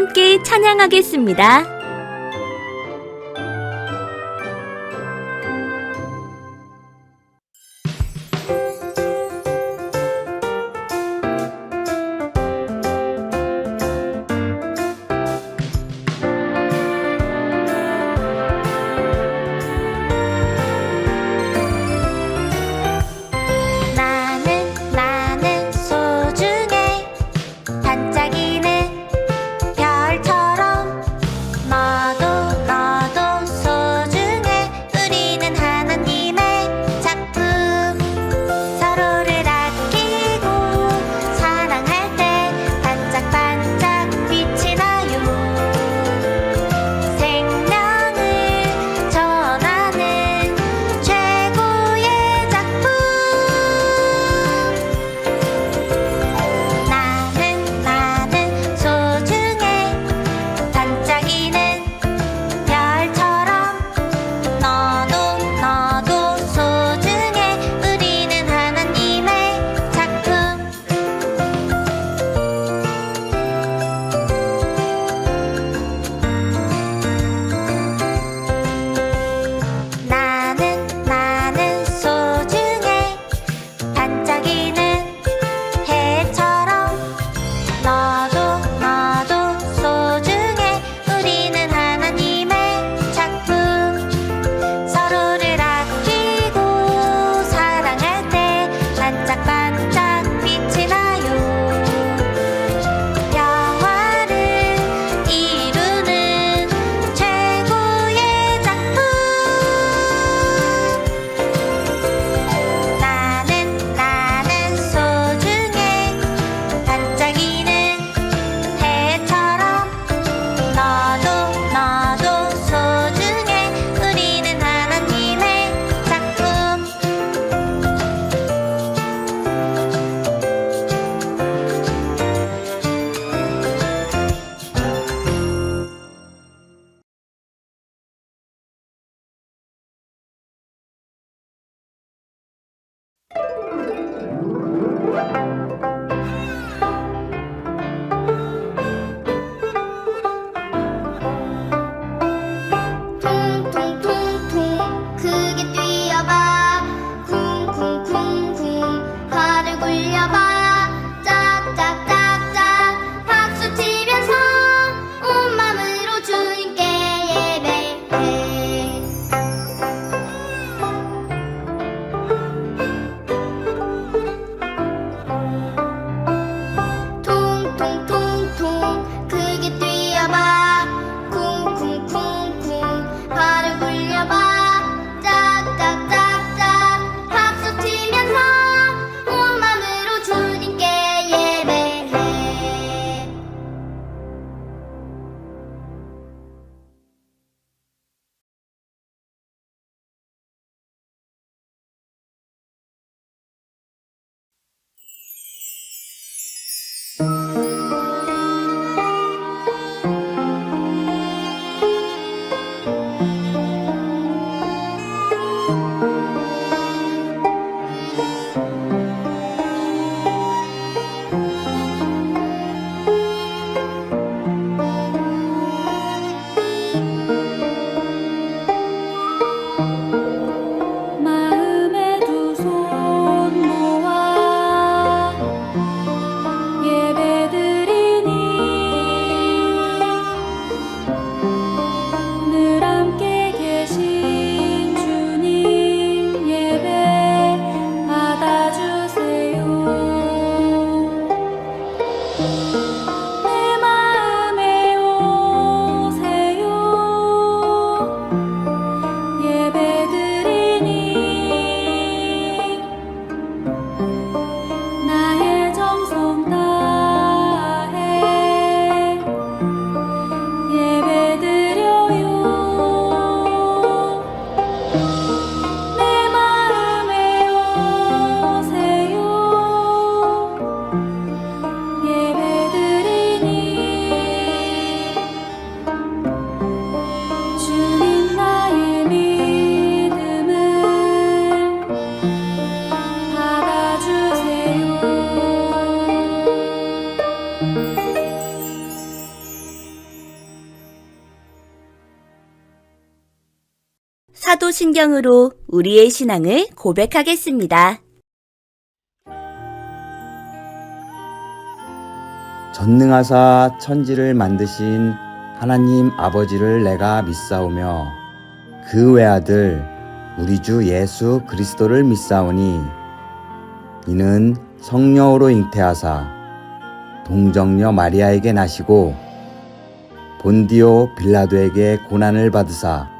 함께 찬양하겠습니다. 신경으로 우리의 신앙을 고백하겠습니다. 전능하사 천지를 만드신 하나님 아버지를 내가 믿사오며 그 외아들 우리 주 예수 그리스도를 믿사오니 이는 성령으로 잉태하사 동정녀 마리아에게 나시고 본디오 빌라도에게 고난을 받으사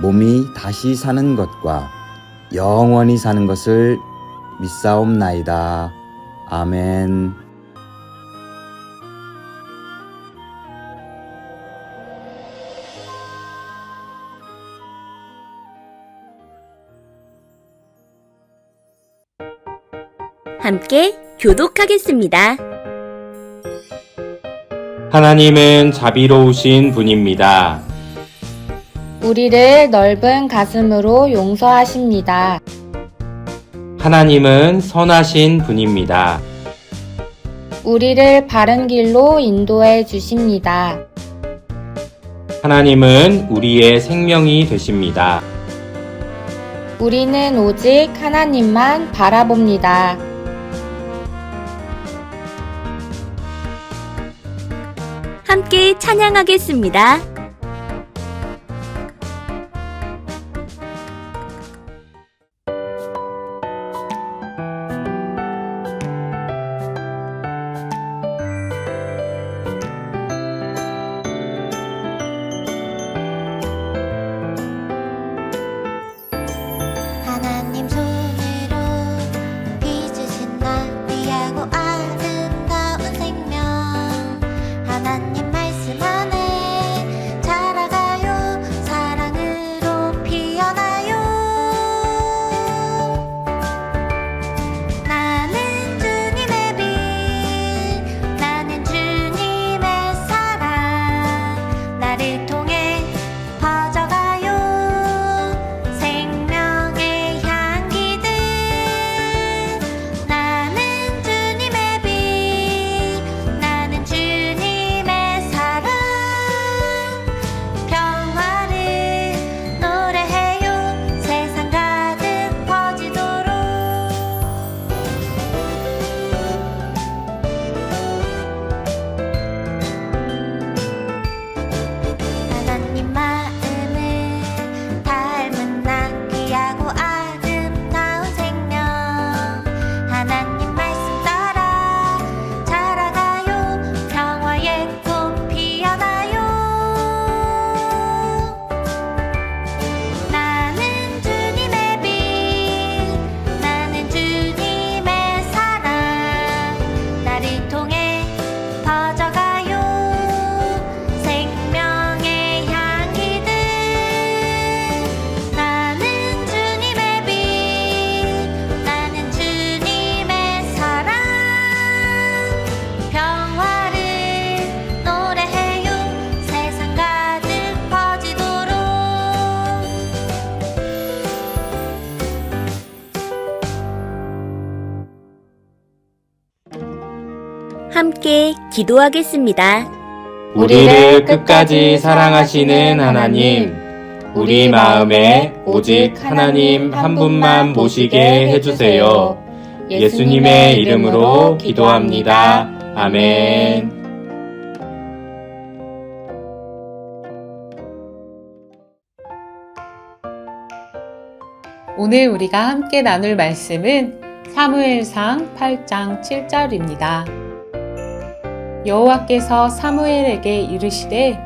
몸이 다시 사는 것과 영원히 사는 것을 믿사옵나이다. 아멘. 함께 교독하겠습니다. 하나님은 자비로우신 분입니다. 우리를 넓은 가슴으로 용서하십니다. 하나님은 선하신 분입니다. 우리를 바른 길로 인도해 주십니다. 하나님은 우리의 생명이 되십니다. 우리는 오직 하나님만 바라봅니다. 함께 찬양하겠습니다. 기도하겠습니다. 우리를 끝까지 사랑하시는 하나님, 우리 마음에 오직 하나님 한 분만 모시게 해주세요. 예수님의 이름으로 기도합니다. 아멘. 오늘 우리가 함께 나눌 말씀은 사무엘상 8장 7절입니다. 여호와께서 사무엘에게 이르시되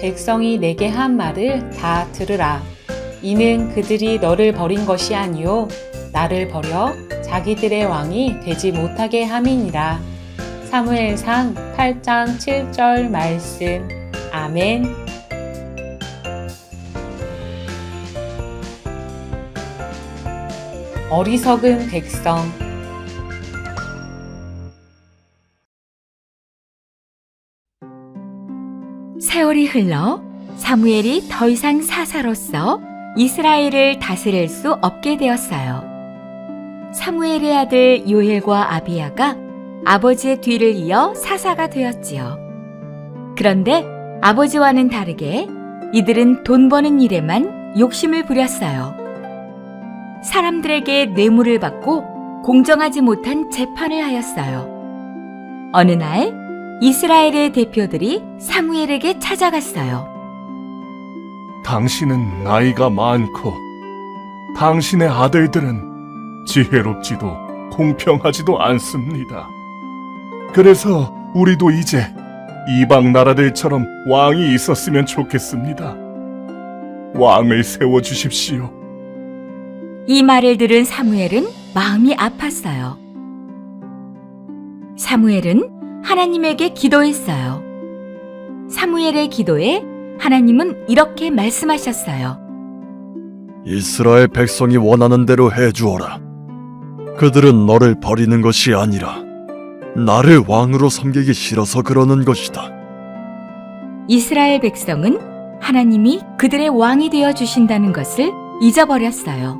백성이 내게 한 말을 다 들으라. 이는 그들이 너를 버린 것이 아니요 나를 버려 자기들의 왕이 되지 못하게 함이니라. 사무엘상 8장 7절 말씀. 아멘. 어리석은 백성. 세월이 흘러 사무엘이 더 이상 사사로서 이스라엘을 다스릴 수 없게 되었어요. 사무엘의 아들 요엘과 아비야가 아버지의 뒤를 이어 사사가 되었지요. 그런데 아버지와는 다르게 이들은 돈 버는 일에만 욕심을 부렸어요. 사람들에게 뇌물을 받고 공정하지 못한 재판을 하였어요. 어느 날 이스라엘의 대표들이 사무엘에게 찾아갔어요. 당신은 나이가 많고 당신의 아들들은 지혜롭지도 공평하지도 않습니다. 그래서 우리도 이제 이방 나라들처럼 왕이 있었으면 좋겠습니다. 왕을 세워 주십시오. 이 말을 들은 사무엘은 마음이 아팠어요. 사무엘은 하나님에게 기도했어요. 사무엘의 기도에 하나님은 이렇게 말씀하셨어요. 이스라엘 백성이 원하는 대로 해주어라. 그들은 너를 버리는 것이 아니라 나를 왕으로 섬기기 싫어서 그러는 것이다. 이스라엘 백성은 하나님이 그들의 왕이 되어 주신다는 것을 잊어버렸어요.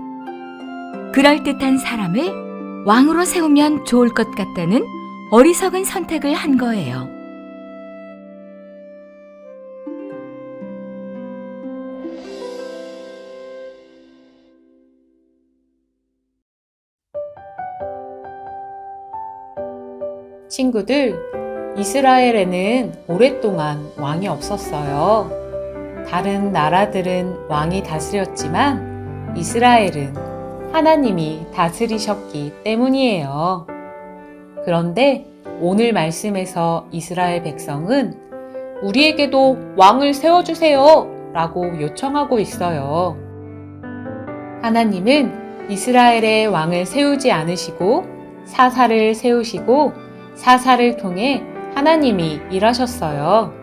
그럴듯한 사람을 왕으로 세우면 좋을 것 같다는 어리석은 선택을 한 거예요. 친구들, 이스라엘에는 오랫동안 왕이 없었어요. 다른 나라들은 왕이 다스렸지만 이스라엘은 하나님이 다스리셨기 때문이에요. 그런데 오늘 말씀에서 이스라엘 백성은 우리에게도 왕을 세워주세요 라고 요청하고 있어요. 하나님은 이스라엘의 왕을 세우지 않으시고 사사를 세우시고 사사를 통해 하나님이 일하셨어요.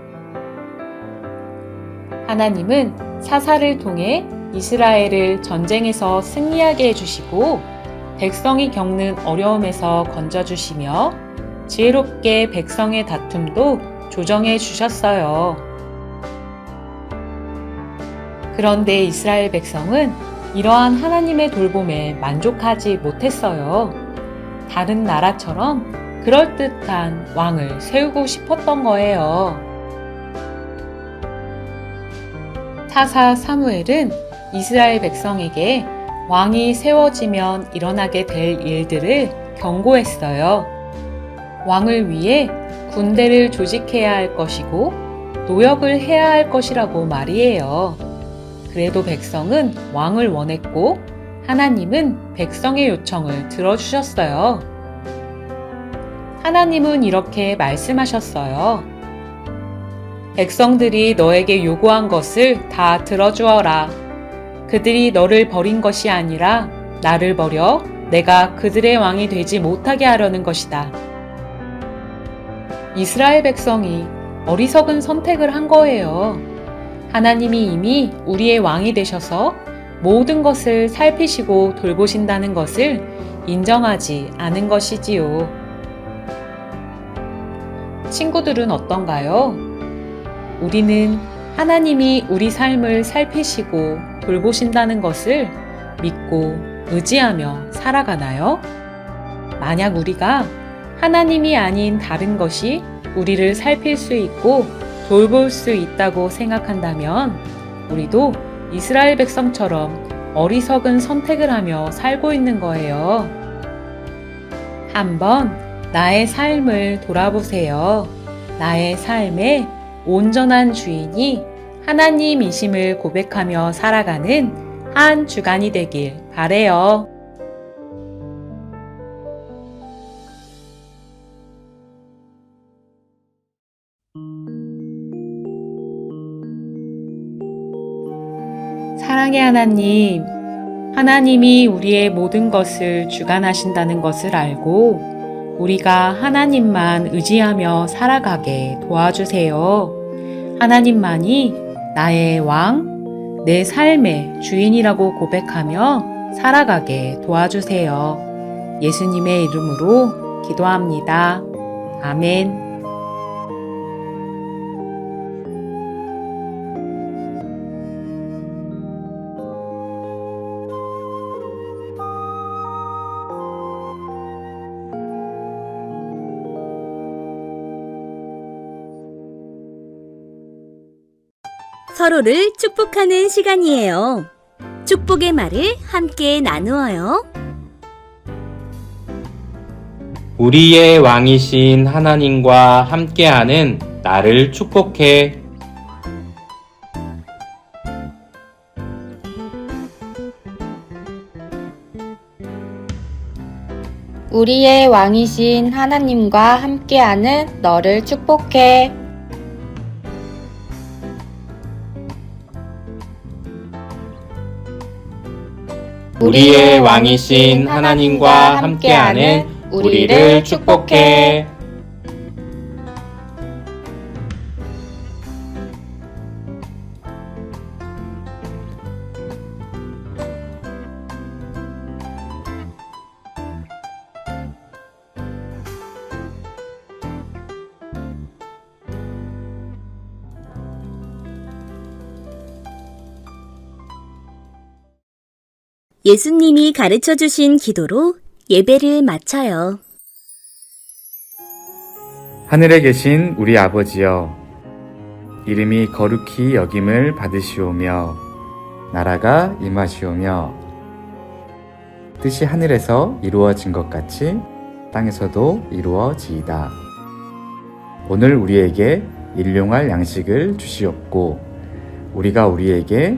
하나님은 사사를 통해 이스라엘을 전쟁에서 승리하게 해주시고 백성이 겪는 어려움에서 건져주시며 지혜롭게 백성의 다툼도 조정해 주셨어요. 그런데 이스라엘 백성은 이러한 하나님의 돌봄에 만족하지 못했어요. 다른 나라처럼 그럴듯한 왕을 세우고 싶었던 거예요. 사사 사무엘은 이스라엘 백성에게 왕이 세워지면 일어나게 될 일들을 경고했어요. 왕을 위해 군대를 조직해야 할 것이고 노역을 해야 할 것이라고 말이에요. 그래도 백성은 왕을 원했고 하나님은 백성의 요청을 들어주셨어요. 하나님은 이렇게 말씀하셨어요. 백성들이 너에게 요구한 것을 다 들어주어라. 그들이 너를 버린 것이 아니라 나를 버려 내가 그들의 왕이 되지 못하게 하려는 것이다. 이스라엘 백성이 어리석은 선택을 한 거예요. 하나님이 이미 우리의 왕이 되셔서 모든 것을 살피시고 돌보신다는 것을 인정하지 않은 것이지요. 친구들은 어떤가요? 우리는 하나님이 우리 삶을 살피시고 돌보신다는 것을 믿고 의지하며 살아가나요? 만약 우리가 하나님이 아닌 다른 것이 우리를 살필 수 있고 돌볼 수 있다고 생각한다면 우리도 이스라엘 백성처럼 어리석은 선택을 하며 살고 있는 거예요. 한번 나의 삶을 돌아보세요. 나의 삶에 온전한 주인이 하나님이심을 고백하며 살아가는 한 주간이 되길 바래요. 사랑의 하나님, 하나님이 우리의 모든 것을 주관하신다는 것을 알고 우리가 하나님만 의지하며 살아가게 도와주세요. 하나님만이 나의 왕, 내 삶의 주인이라고 고백하며 살아가게 도와주세요. 예수님의 이름으로 기도합니다. 아멘. 서로를 축복하는 시간이에요. 축복의 말을 함께 나누어요. 우리의 왕이신 하나님과 함께하는 나를 축복해. 우리의 왕이신 하나님과 함께하는 너를 축복해. 우리의 왕이신 하나님과 함께하는 우리를 축복해. 예수님이 가르쳐 주신 기도로 예배를 마쳐요. 하늘에 계신 우리 아버지여, 이름이 거룩히 여김을 받으시오며, 나라가 임하시오며, 뜻이 하늘에서 이루어진 것 같이 땅에서도 이루어지이다. 오늘 우리에게 일용할 양식을 주시옵고, 우리가 우리에게